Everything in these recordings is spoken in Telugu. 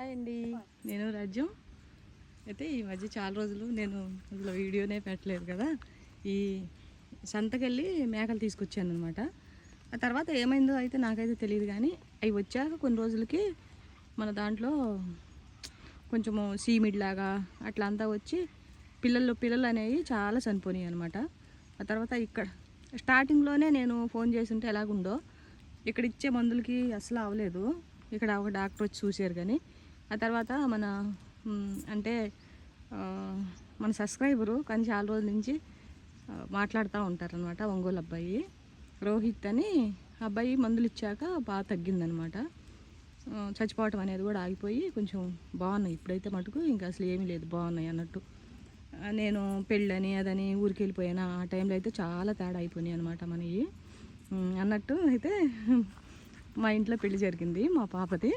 హాయ్ అండి. నేను రాజ్యం అయితే ఈ మధ్య చాలా రోజులు నేను అసలు వీడియోనే పెట్టలేదు కదా. ఈ సంతకెళ్ళి మేకలు తీసుకొచ్చాను అనమాట ఆ తర్వాత ఏమైందో అయితే నాకైతే తెలియదు కానీ అవి వచ్చాక కొన్ని రోజులకి మన దాంట్లో కొంచెము సీమిడ్ లాగా అట్లా అంతా వచ్చి పిల్లలు పిల్లలు అనేవి చాలా చనిపోయినాయి అనమాట ఆ తర్వాత ఇక్కడ స్టార్టింగ్లోనే నేను ఫోన్ చేసి ఉంటే ఎలాగుండో ఇక్కడ ఇచ్చే మందులకి అసలు అవ్వలేదు ఇక్కడ ఒక డాక్టర్ వచ్చి చూశారు కానీ ఆ తర్వాత మన అంటే మన సబ్స్క్రైబరు కానీ చాలా రోజుల నుంచి మాట్లాడుతూ ఉంటారనమాట ఒంగోలు అబ్బాయి. రోహిత్ అని అబ్బాయి మందులు ఇచ్చాక బాగా తగ్గిందనమాట చచ్చిపోవటం అనేది కూడా ఆగిపోయి కొంచెం బాగున్నాయి. ఇప్పుడైతే మటుకు ఇంకా అసలు ఏమీ లేదు బాగున్నాయి అన్నట్టు. నేను పెళ్ళని అదని ఊరికి వెళ్ళిపోయాను. ఆ టైంలో అయితే చాలా తేడా అయిపోయినాయి అనమాట మనవి. అన్నట్టు అయితే మా ఇంట్లో పెళ్ళి జరిగింది మా పాపది.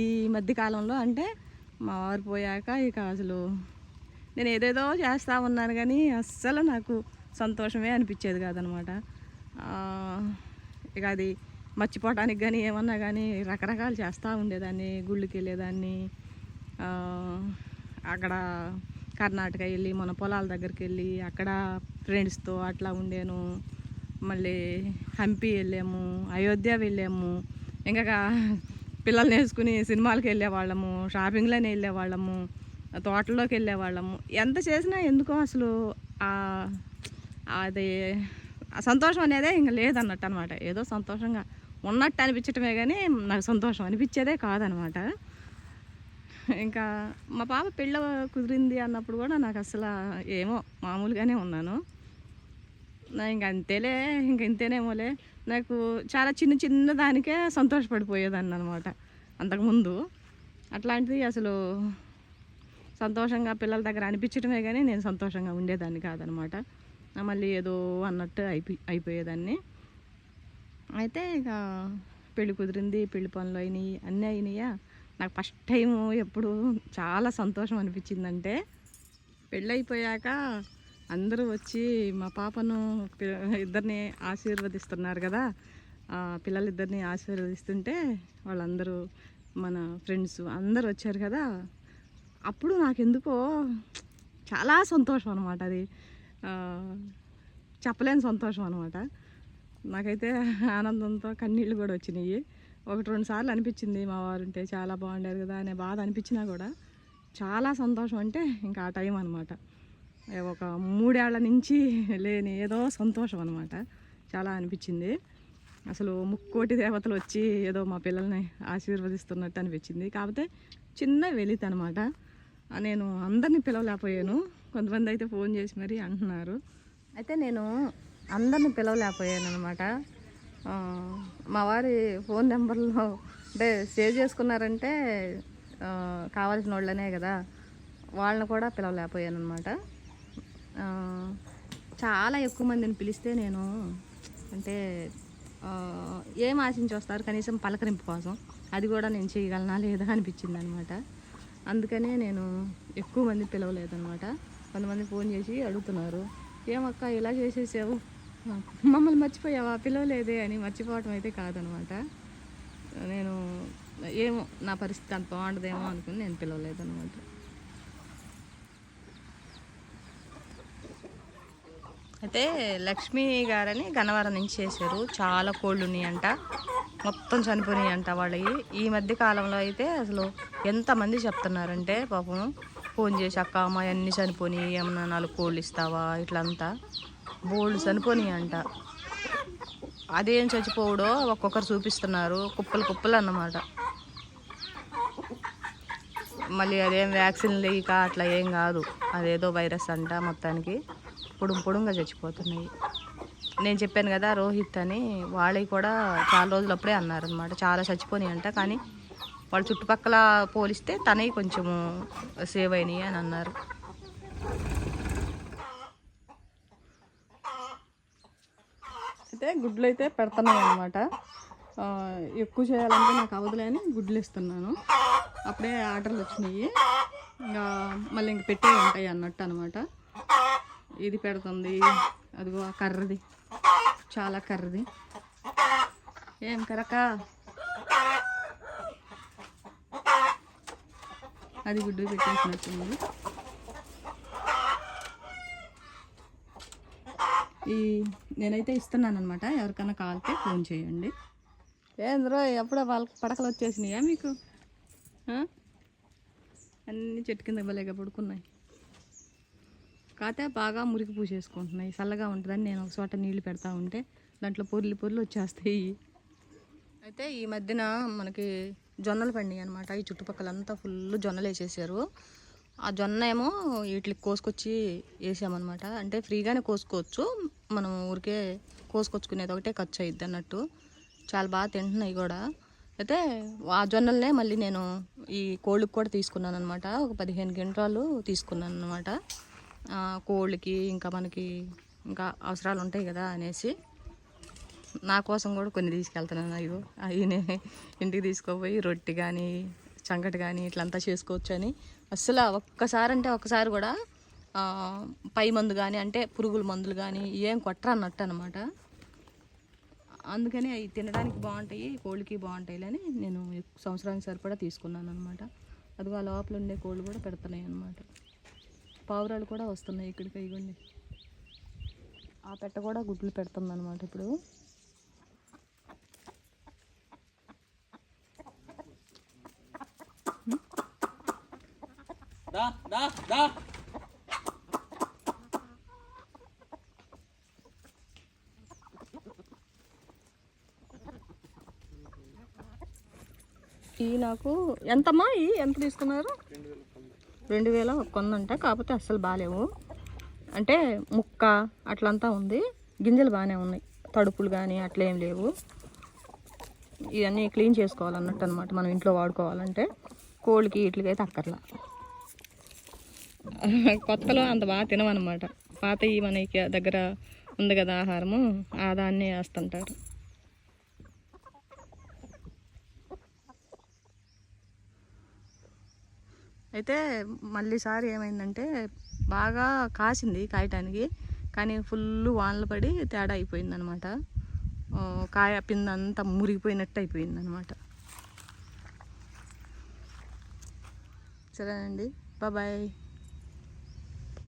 ఈ మధ్య కాలంలో అంటే మా వారు పోయాక ఇక అసలు నేను ఏదేదో చేస్తూ ఉన్నాను కానీ అస్సలు నాకు సంతోషమే అనిపించేది కాదనమాట. ఇక అది మర్చిపోవటానికి కానీ ఏమన్నా కానీ రకరకాలు చేస్తూ ఉండేదాన్ని గుళ్ళకి వెళ్ళేదాన్ని. అక్కడ కర్ణాటక వెళ్ళి మన పొలాల దగ్గరికి వెళ్ళి అక్కడ ఫ్రెండ్స్తో అట్లా ఉండేను. మళ్ళీ హంపి వెళ్ళాము అయోధ్య వెళ్ళాము. ఇంకా పిల్లల్ని వేసుకుని సినిమాలకు వెళ్ళేవాళ్ళము షాపింగ్లోనే వెళ్ళేవాళ్ళము తోటల్లోకి వెళ్ళేవాళ్ళము. ఎంత చేసినా ఎందుకో అసలు అది సంతోషం అనేదే ఇంకా లేదన్నట్టు అనమాట ఏదో సంతోషంగా ఉన్నట్టు అనిపించటమే కానీ నాకు సంతోషం అనిపించేదే కాదనమాట ఇంకా మా పాప పెళ్ళ కుదిరింది అన్నప్పుడు కూడా నాకు అసలు ఏమో మామూలుగానే ఉన్నాను. ఇంక అంతేలే ఇంక ఇంతేనేమోలే. నాకు చాలా చిన్న చిన్న దానికే సంతోషపడిపోయేదాన్ని అనమాట అంతకుముందు అట్లాంటిది అసలు సంతోషంగా పిల్లల దగ్గర అనిపించడమే కానీ నేను సంతోషంగా ఉండేదాన్ని కాదనమాట. మళ్ళీ ఏదో అన్నట్టు అయిపోయి అయిపోయేదాన్ని. అయితే ఇక పెళ్ళి కుదిరింది పెళ్ళి పనులు అయినాయి అన్నీ అయినాయా? నాకు ఫస్ట్ టైం ఎప్పుడు చాలా సంతోషం అనిపించిందంటే పెళ్ళి అయిపోయాక అందరూ వచ్చి మా పాపను ఇద్దరిని ఆశీర్వదిస్తున్నారు కదా. పిల్లలిద్దరిని ఆశీర్వదిస్తుంటే వాళ్ళందరూ మన ఫ్రెండ్స్ అందరూ వచ్చారు కదా. అప్పుడు నాకెందుకో చాలా సంతోషం అనమాట అది. చెప్పలేని సంతోషం అనమాట నాకైతే ఆనందంతో కన్నీళ్ళు కూడా వచ్చినాయి. ఒకటి రెండు సార్లు అనిపించింది మా వారు ఉంటే చాలా బాగుండేది కదా అనే బాధ అనిపించినా కూడా చాలా సంతోషం అంటే ఇంకా ఆ టైం అనమాట ఒక మూడేళ్ళ నుంచి లేని ఏదో సంతోషం అనమాట చాలా అనిపించింది. అసలు ముక్కోటి దేవతలు వచ్చి ఏదో మా పిల్లల్ని ఆశీర్వదిస్తున్నట్టు అనిపించింది. కాకపోతే చిన్న వెలిత అనమాట నేను అందరిని పిలవలేకపోయాను. కొంతమంది అయితే ఫోన్ చేసి మరీ అంటున్నారు. అయితే నేను అందరిని పిలవలేకపోయాను అనమాట మా వారి ఫోన్ నెంబర్లో అంటే సేవ్ చేసుకున్నారంటే కావాల్సిన వాళ్ళనే కదా. వాళ్ళని కూడా పిలవలేకపోయాను అనమాట చాలా ఎక్కువ మందిని పిలిస్తే నేను అంటే ఏం ఆశించి వస్తారు కనీసం పలకరింపు కోసం. అది కూడా నేను చేయగలనా లేదా అనిపించింది అనమాట అందుకనే నేను ఎక్కువ మంది పిలవలేదనమాట. కొంతమంది ఫోన్ చేసి అడుగుతున్నారు. ఏమక్క ఇలా చేసేసావు? మమ్మల్ని మర్చిపోయావా? పిలవలేదే అని మర్చిపోవటం అయితే కాదనమాట. నేను ఏమో నా పరిస్థితి అంత బాగుండదేమో అనుకుని నేను పిలవలేదనమాట. అయితే లక్ష్మి గారని గన్నవరం నుంచి చేశారు. చాలా కోళ్ళు ఉన్నాయంట. మొత్తం చనిపోయినాయంట అంట వాళ్ళవి ఈ మధ్య కాలంలో అయితే అసలు ఎంతమంది చెప్తున్నారంటే పాపం ఫోన్ చేసి అక్క అమ్మ అన్నీ చనిపోయినాయి. ఏమన్నా నాలుగు కోళ్ళు ఇస్తావా? ఇట్లంతా. బోళ్ళు చనిపోయినాయి అంట అదేం చచ్చిపోవడో ఒక్కొక్కరు చూపిస్తున్నారు. కుప్పలు కుప్పలు అన్నమాట. మళ్ళీ అదేం వ్యాక్సిన్ లేక అట్లా ఏం కాదు. అదేదో వైరస్ అంట మొత్తానికి. పొడుం పొడుంగా చచ్చిపోతున్నాయి. నేను చెప్పాను కదా రోహిత్ అని వాళ్ళవి కూడా చాలా రోజులు అప్పుడే అన్నారనమాట చాలా చచ్చిపోయినాయి అంట కానీ వాళ్ళ చుట్టుపక్కల పోలిస్తే తనవి కొంచెము సేవ్ అయినాయి అని అన్నారు. అయితే గుడ్లు అయితే పెడుతున్నాయి అనమాట ఎక్కువ చేయాలంటే నాకు అవదులే అని గుడ్లు ఇస్తున్నాను. అప్పుడే ఆర్డర్లు వచ్చినాయి. ఇంకా మళ్ళీ ఇంక పెట్టే ఉంటాయి అన్నట్టు అనమాట ఇది పెడుతుంది. అదిగో ఆ కర్రది. చాలా కర్రది. ఏం కరక అది గుడ్డు పెట్టేసినట్టుంది ఈ నేనైతే ఇస్తున్నాను అనమాట ఎవరికైనా కాల్తే ఫోన్ చేయండి. ఏంద్రో ఎప్పుడో వాళ్ళకి పడకలు వచ్చేసినాయా మీకు? అన్నీ చెట్టు కింద ఇవ్వలేక పడుకున్నాయి. కాతే బాగా మురికి పూసేసుకుంటున్నాయి. చల్లగా ఉంటుందని నేను ఒక చోట నీళ్ళు పెడతా ఉంటే దాంట్లో పొర్లు పొర్లు వచ్చేస్తాయి. అయితే ఈ మధ్యన మనకి జొన్నలు పండినాయి అనమాట ఈ చుట్టుపక్కల అంతా ఫుల్ జొన్నలు వేసేసారు. ఆ జొన్న ఏమో వీటికి కోసుకొచ్చి వేసామన్నమాట. అంటే ఫ్రీగానే కోసుకోవచ్చు. మనం ఊరికే కోసుకొచ్చుకునేది ఒకటే ఖర్చు అయ్యిద్ది అన్నట్టు. చాలా బాగా తింటున్నాయి కూడా. అయితే ఆ జొన్నలనే మళ్ళీ నేను ఈ కోళ్ళకి కూడా తీసుకున్నాను అనమాట ఒక పదిహేను గింటాలు తీసుకున్నాను అనమాట కోళ్ళకి ఇంకా మనకి ఇంకా అవసరాలు ఉంటాయి కదా అనేసి నా కోసం కూడా కొన్ని తీసుకెళ్తున్నాను. అయ్యో అవి ఇంటికి తీసుకుపోయి రొట్టె కానీ చంకటి కానీ ఇట్లంతా చేసుకోవచ్చు అని. అస్సలు ఒక్కసారి అంటే ఒక్కసారి కూడా పై మందు కానీ అంటే పురుగుల మందులు కానీ ఏం కొట్టరన్నట్టు అనమాట అందుకని అవి తినడానికి బాగుంటాయి కోళ్ళకి బాగుంటాయి అని నేను సంవత్సరానికి సరిపడా తీసుకున్నాను అనమాట అదిగో ఆ లోపల ఉండే కోళ్ళు కూడా పెడతాయి అనమాట పావురాలు కూడా వస్తున్నాయి ఇక్కడికి ఇవ్వండి ఆ పెట్ట కూడా గుడ్లు పెడుతుంది అనమాట ఇప్పుడు ఈ నాకు ఎంతమ్మా? ఈ ఎంత తీసుకున్నారు? రెండు వేల ఒక్క కొందంట కాకపోతే అస్సలు బాగాలేవు అంటే ముక్క అట్లంతా ఉంది గింజలు బాగానే ఉన్నాయి. తడుపులు కానీ అట్లేం లేవు. ఇవన్నీ క్లీన్ చేసుకోవాలన్నట్టు అనమాట మనం ఇంట్లో వాడుకోవాలంటే. కోళ్ళకి వీటికి అయితే అక్కర్లా కొత్తలో అంత బాగా తినమన్నమాట పాత ఈ మనకి దగ్గర ఉంది కదా ఆహారము ఆ దాన్ని వేస్తుంటారు. అయితే మళ్ళీసారి ఏమైందంటే బాగా కాసింది కాయటానికి. కానీ ఫుల్ వానలు పడి తేడా అయిపోయిందనమాట. కాయ పిందంతా మురిగిపోయినట్టు అయిపోయిందనమాట. సరేనండి. బాబాయ్